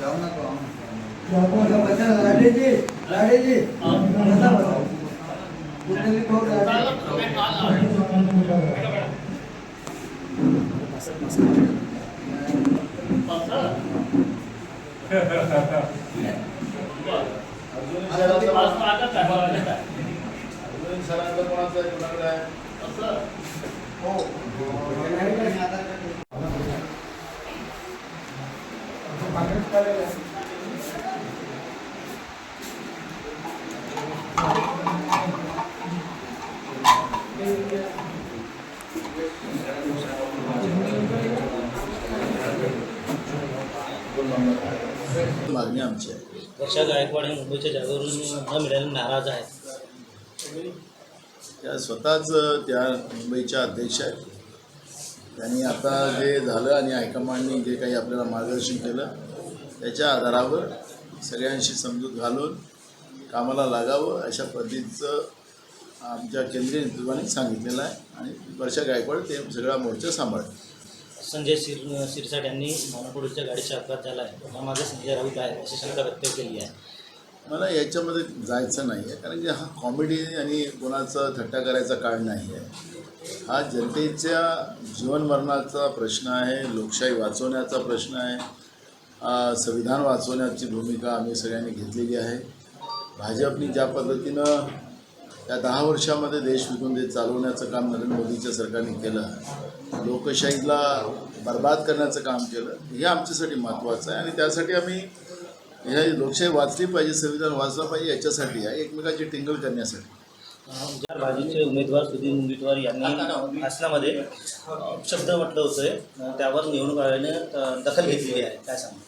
जाऊ नको बसा लाडेजी लाडेजी बसा बसा मागणी आमची आहे. वर्षा गायकवाड हे मुंबईच्या जागेवरून न मिळायला नाराज आहेत त्या स्वतःच त्या मुंबईच्या अध्यक्ष आहेत. त्यांनी आता जे झालं आणि हायकमांडनी जे काही आपल्याला मार्गदर्शन केलं त्याच्या आधारावर सगळ्यांशी समजूत घालून कामाला लागावं अशा पद्धतीचं आमच्या केंद्रीय नेतृत्वाने सांगितलेलं आहे आणि वर्षा गायकवाड ते सगळा मोर्चा सांभाळ संजय सिर सिरसाट यांनी मानापूरच्या गाडीचा अपघात झाला आहे. त्यामागे संजय राऊत आहे अशी शंका व्यक्त केली आहे. मला याच्यामध्ये जायचं नाही आहे कारण की हा कॉमेडी आणि कोणाचा थट्टा करायचा काळ नाही आहे हा जनतेच्या जीवनमरणाचा प्रश्न आहे लोकशाही वाचवण्याचा प्रश्न आहे संविधान वाचवण्याची भूमिका आम्ही सगळ्यांनी घेतलेली आहे. भाजपनी ज्या पद्धतीनं या दहा वर्षामध्ये देश विकून देश चालवण्याचं काम नरेंद्र मोदीच्या सरकारने केलं लोकशाहीला बर्बाद करण्याचं काम केलं हे आमच्यासाठी महत्त्वाचं आहे आणि त्यासाठी आम्ही हे लोकशाही वाचली पाहिजे संविधान वाचलं पाहिजे याच्यासाठी आहे एकमेकाची टिंगल करण्यासाठी. भाजपचे उमेदवार सुधीर मुनगंटीवार यांनी भाषणामध्ये शब्द म्हटलं होतं त्यावर निवडणूक आयोगाने दखल घेतलेली आहे. काय सांगा?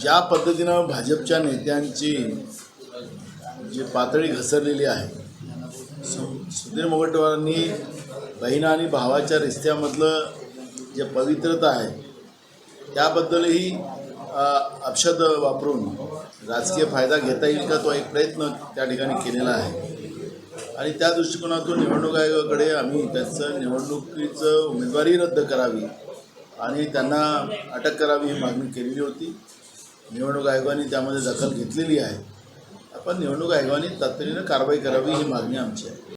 ज्या पद्धतीनं भाजपच्या नेत्यांची जी पातळी घसरलेली आहे सु- सुधीर मुनगंटीवारांनी बहिणा आणि भावाच्या रिश्त्यामधलं जे पवित्रता आहे त्याबद्दलही अ, अपशब्द वापरून राजकीय फायदा घेता येईल का तो एक प्रयत्न त्या ठिकाणी केलेला आहे. आणि त्या दृष्टिकोनातून निवडणूक आयोगाकडे आम्ही त्याचं निवडणुकीचं उमेदवारी रद्द करावी आणि त्यांना अटक करावी ही मागणी केलेली होती. निवडणूक आयोगाने त्यामध्ये दखल घेतलेली आहे. आपण निवडणूक आयोगाने तातडीनं कारवाई करावी ही मागणी आमची आहे.